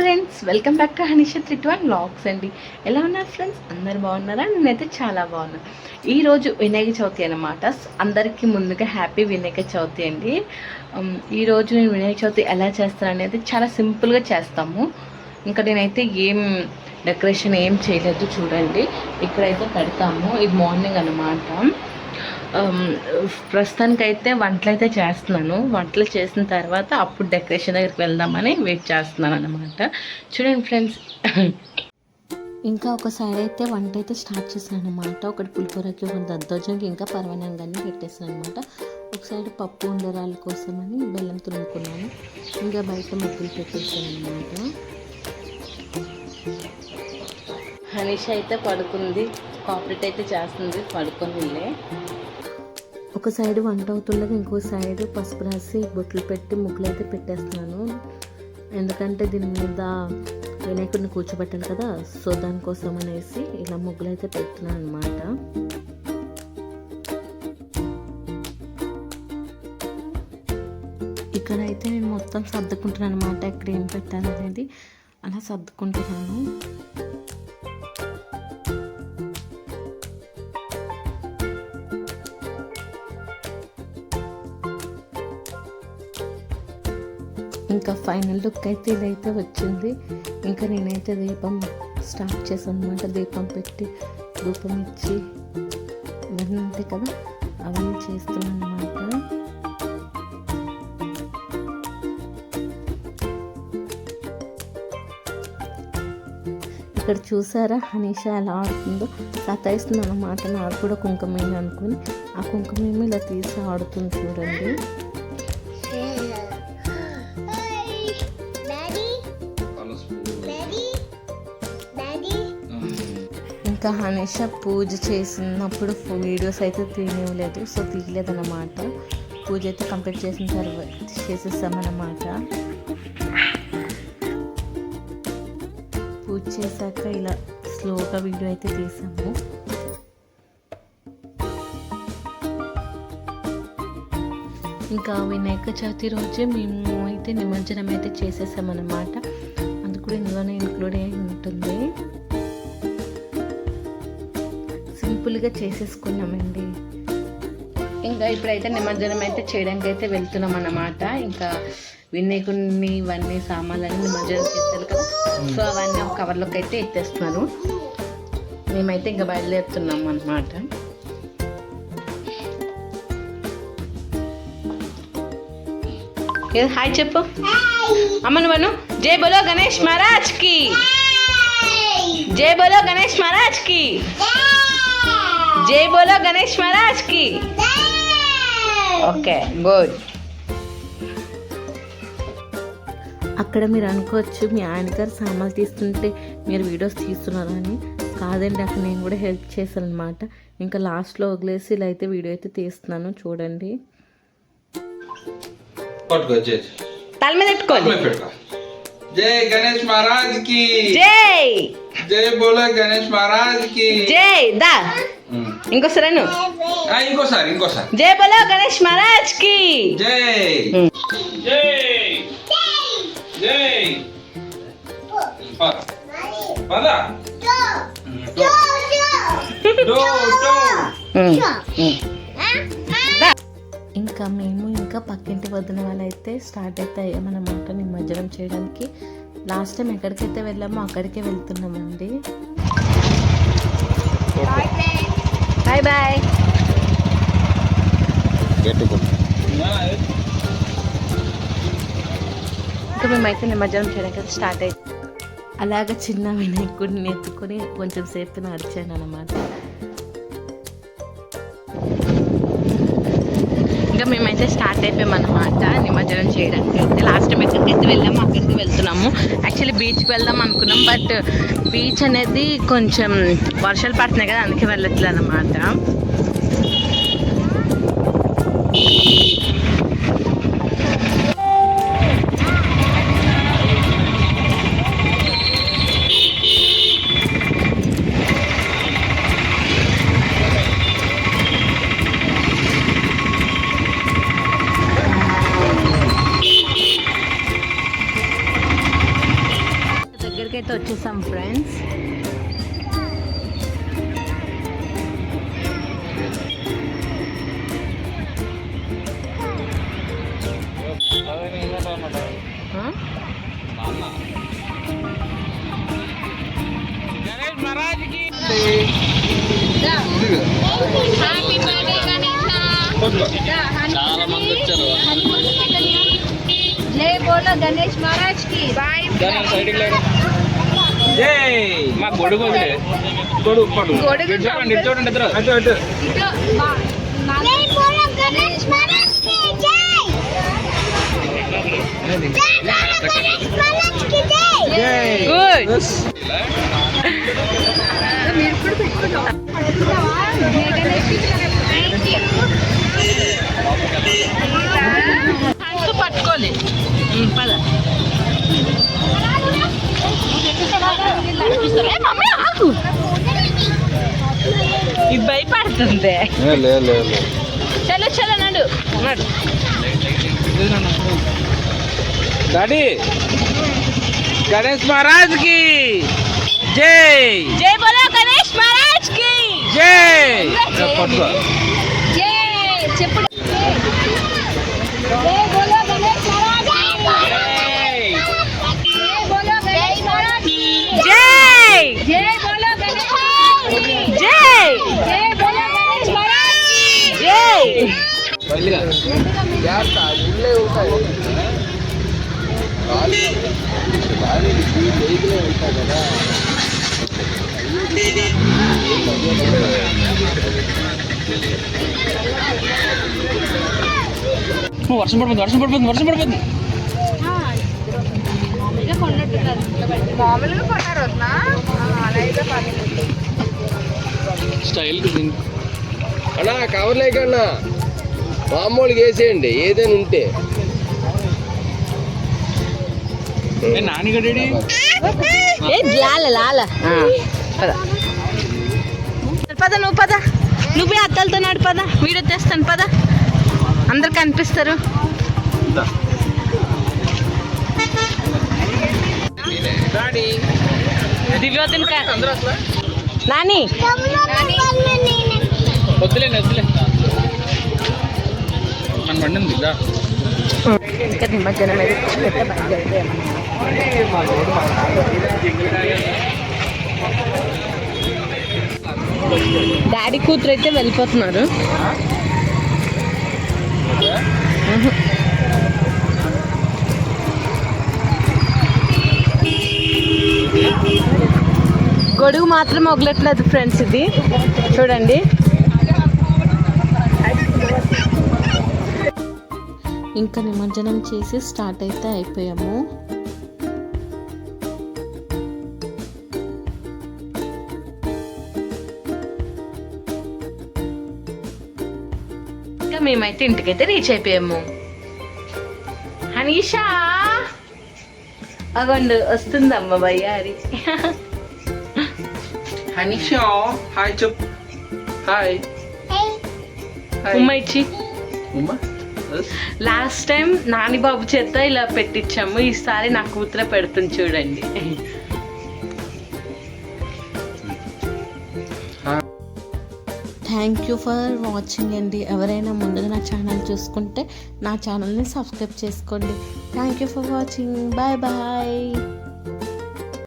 Friends welcome back to Hanisha three one blogs అండి. ఎలా ఉన్నారు ఫ్రెండ్స్ అందరు బాగున్నారా? నేనైతే చాలా బాగున్నాను ఈరోజు వినాయక చవితి అనమాట అందరికీ ముందుగా హ్యాపీ వినాయక చవితి అండి. Um, ఈరోజు నేను వినాయక చవితి ఎలా చేస్తాను అనేది చాలా సింపుల్గా చేస్తాము. ఇంకా నేనైతే ఏం డెకరేషన్ ఏం చేయలేదు చూడండి. ఇక్కడైతే పెడతాము. ఇది మార్నింగ్ అనమాట ప్రస్తుతానికి అయితే వంటలు అయితే చేస్తున్నాను. వంటలు చేసిన తర్వాత అప్పుడు డెకరేషన్ దగ్గరికి వెళ్దామని వెయిట్ చేస్తున్నాను అనమాట చూడండి ఫ్రెండ్స్. ఇంకా ఒక సైడ్ అయితే వంట అయితే స్టార్ట్ చేశాను అనమాట ఒకటి పులిహోరకి ఒకటి దద్దోజనకి ఇంకా పర్వనంగాన్ని పెట్టేసాను అనమాట ఒక సైడ్ పప్పు ఉండరాల కోసమని బెల్లం తురుముకున్నాను. ఇంకా బయట ముగ్గులు పెట్టేసాను అనమాట హనీష్ అయితే పడుకుంది. కాపరేట్ అయితే చేస్తుంది. పడుకుందిలే ఒక సైడ్ వంట అవుతుండగా ఇంకో సైడ్ పసుపు రాసి బొట్లు పెట్టి ముగ్గులు అయితే పెట్టేస్తున్నాను. ఎందుకంటే దీని మీద వినాయకుడిని కూర్చోబెట్టాను కదా సో దానికోసం అనేసి ఇలా ముగ్గులు అయితే పెడుతున్నాను అనమాట ఇక్కడైతే నేను మొత్తం సర్దుకుంటున్నాను అనమాట ఎక్కడ ఏం పెట్టాలనేది అలా సర్దుకుంటున్నాను. ఇంకా ఫైనల్ లుక్ అయితే ఇదైతే వచ్చింది. ఇంకా నేనైతే దీపం స్టార్ట్ చేశాను అనమాట దీపం పెట్టి ధూపం ఇచ్చి ఇవన్నీ ఉంటాయి కదా అవన్నీ చేస్తున్నాను అనమాట ఇక్కడ చూసారా హనీష ఎలా ఆడుతుందో? సతాయిస్తుంది అనమాట నాకు కూడా కుంకుమేమి అనుకుని. ఆ కుంకుమేమి ఇలా తీసి ఆడుతుంది చూడండి. ఇంకా హనీష పూజ చేసినప్పుడు వీడియోస్ అయితే తీయలేదు సో తీయలేదన్నమాట. పూజ అయితే కంప్లీట్ చేసిన తర్వాత చేసేసామన్నమాట. పూజ చేశాక ఇలా స్లోగా వీడియో అయితే తీసాము. ఇంకా వినాయక చవితి రోజే మేము అయితే నిమజ్జనం అయితే చేసేసామన్నమాట. అది కూడా ఇందులోనే ఇంక్లూడ్ అయి ఉంటుంది. సింపుల్గా చేసేసుకున్నామండి. ఇంకా ఇప్పుడైతే నిమజ్జనం అయితే చేయడానికి అయితే వెళ్తున్నాం అన్నమాట. ఇంకా వినాయకుడిని ఇవన్నీ సామాన్లన్నీ నిమజ్జనం చేస్తారు కదా. సో అవన్నీ ఒక కవర్లోకి అయితే ఎత్తేస్తున్నారు. మేమైతే ఇంకా బయలుదేరుతున్నాం అన్నమాట. హాయ్ చెప్పు. అమ్మ నువ్వు జై బోలో గణేష్ మహారాజ్కి జై బోలో గణేష్ మహారాజ్కి జై బోలో గణేష్ మహారాజ్కి. Okay good. అక్కడ మీరు అనుకోవచ్చు మీ ఆయన గారు సామాన్లు తీస్తుంటే మీరు వీడియోస్ తీస్తున్నారు అని. కాదండి అక్కడ నేను కూడా హెల్ప్ చేశాను అనమాట ఇంకా లాస్ట్లో వదిలేసి ఇలా అయితే వీడియో అయితే తీస్తున్నాను చూడండి. తల మీద పెట్టుకోవాలి పెట్టుకో. జై గణేష్ మహారాజ్కి. జై. జై బోలో గణేష్ మహారాజ్కి. జై దా. ఇంకోసారి అను. ఆ, ఇంకోసారి ఇంకోసారి జై బోలో గణేష్ మహారాజ్కి. జై. జై. జై. ఇంకా మేము ఇంకా పక్కింటి వదిన వాళ్ళైతే స్టార్ట్ అయితే అయ్యామన్నమాట నిమజ్జనం చేయడానికి. లాస్ట్ టైం ఎక్కడికైతే వెళ్ళామో అక్కడికే వెళ్తున్నామండి. బాయ్ బాయ్ ఇంకా మేమైతే నిమజ్జనం చేయడానికి అయితే స్టార్ట్ అయ్యి అలాగ చిన్న వినాయకుడిని ఎత్తుకొని కొంచెం సేపు నడిచాను అనమాట ఇంకా మేమైతే స్టార్ట్ అయిపోయామన్నమాట. నిమజ్జనం చేయడానికి అయితే లాస్ట్ టైం ఎక్కడికైతే వెళ్ళాము అక్కడికి వెళ్తున్నాము. యాక్చువల్లీ బీచ్కి వెళ్దాం అనుకున్నాం బట్ బీచ్ అనేది కొంచెం వర్షాలు పడుతున్నాయి కదా అందుకే వెళ్ళట్లేదు అనమాట చాలా మంది వచ్చారు. జై బోలో గణేష్ మహారాజ్కి బాయ్ జై మా గొడుగు వదిలే గొడుగు పడు. గొడుగు ఇటు చూడండి ఇటు చూడండి ఇద్దరు. అటు అటు. జై బోలో గణేష్ మహారాజ్కి జై జై బోలో గణేష్. మహారాజ్కి జై! గుడ్ పట్టుకోలే. పద. ఇది భయపడుతుంది. చలో చలో నడు. నడు. డాడీ. గణేష్ మహారాజ్కి జై. జై బోలో జై పట్టుకో జై చెప్పు వర్షం పడిపోతుంది వర్షం పడిపోతుంది వర్షం పడిపోతుంది స్టైల్ అన్నా కవర్ లేకన్నా మామూలుగా వేసేయండి ఏదైనా ఉంటే. నాని గడి ఏ లాల లాల. పద. పద నువ్వు పద. నువ్వే అద్దలతో నాడు పద. వీడియో తెస్తాను పద. అందరు కనిపిస్తారు. దివ్యోదన్ నాని. వద్దులే మన. ఇంకా నిమజ్జనం అయితే పెద్ద బయలుదేరితే డాడీ కూతురు అయితే వెళ్ళిపోతున్నారు. గొడుగు మాత్రం వగలట్లేదు ఫ్రెండ్స్ ఇది. చూడండి. ఇంకా నిమజ్జనం చేసి స్టార్ట్ అయితే అయిపోయాము. మేమైతే ఇంటికైతే రీచ్ అయిపోయాము. హనీషా! అగండు వస్తుందమ్మ బయ్యారి. హనీషా హాయ్ చెప్ హాయ్. ఉమ్మ ఇచ్చి. ఉమ్మా? లాస్ట్ టైం నానిబాబు చేత ఇలా పెట్టించాము. ఈసారి నా కూతురే పెడుతుంది చూడండి. థ్యాంక్ యూ ఫర్ వాచింగ్ అండి. ఎవరైనా ముందుగా నా ఛానల్ చూసుకుంటే నా ఛానల్ని సబ్స్క్రైబ్ చేసుకోండి. Thank you for watching bye bye